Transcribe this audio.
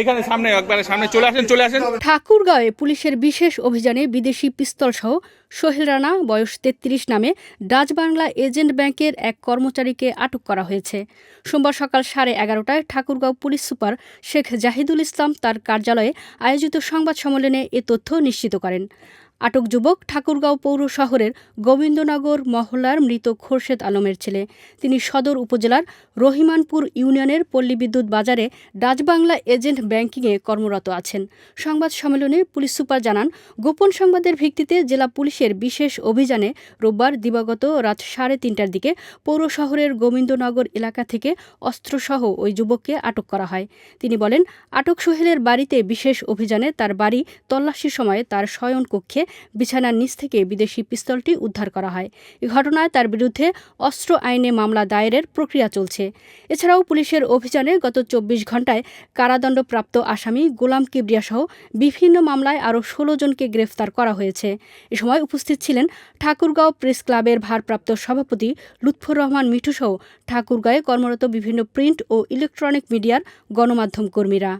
এখানে সামনে একবারে সামনে চলে আসেন চলে আসেন। ঠাকুরগাঁওয়ে পুলিশের বিশেষ অভিযানে বিদেশি পিস্তল সহ সোহেল রানা, বয়স তেত্রিশ নামে ডাচ বাংলা এজেন্ট ব্যাংকের এক কর্মচারীকে আটক করা হয়েছে। সোমবার সকাল সাড়ে এগারোটায় ঠাকুরগাঁও পুলিশ সুপার শেখ জাহিদুল ইসলাম তার কার্যালয়ে আয়োজিত সংবাদ সম্মেলনে এ তথ্য নিশ্চিত করেন। আটক যুবক ঠাকুরগাঁও পৌর শহরের গোবিন্দনগর মহল্লার মৃত খোরশেদ আলমের ছেলে। তিনি সদর উপজেলার রহিমানপুর ইউনিয়নের পল্লী বিদ্যুৎ বাজারে ডাচবাংলা এজেন্ট ব্যাংকিংয়ে কর্মরত আছেন। সংবাদ সম্মেলনে পুলিশ সুপার জানান, গোপন সংবাদের ভিত্তিতে জেলা পুলিশের বিশেষ অভিযানে রোববার দিবাগত রাত সাড়ে তিনটার দিকে পৌর শহরের গোবিন্দনগর এলাকা থেকে অস্ত্রসহ ওই যুবককে আটক করা হয়। তিনি বলেন, আটক সোহেলের বাড়িতে বিশেষ অভিযানে তার বাড়ি তল্লাশির সময় তার শয়ন কক্ষে বিছানার নিচ থেকে বিদেশি পিস্তলটি উদ্ধার করা হয়। এ ঘটনায় তার বিরুদ্ধে অস্ত্র আইনে মামলা দায়েরের প্রক্রিয়া চলছে। এছাড়াও পুলিশের অভিযানে গত চব্বিশ ঘন্টায় কারাদণ্ডপ্রাপ্ত আসামি গোলাম কিবরিয়াসহ বিভিন্ন মামলায় আরও ষোলো জনকে গ্রেফতার করা হয়েছে। এ সময় উপস্থিত ছিলেন ঠাকুরগাঁও প্রেস ক্লাবের ভারপ্রাপ্ত সভাপতি লুৎফর রহমান মিঠুসহ ঠাকুরগাঁয়ে কর্মরত বিভিন্ন প্রিন্ট ও ইলেকট্রনিক মিডিয়ার গণমাধ্যম কর্মীরা।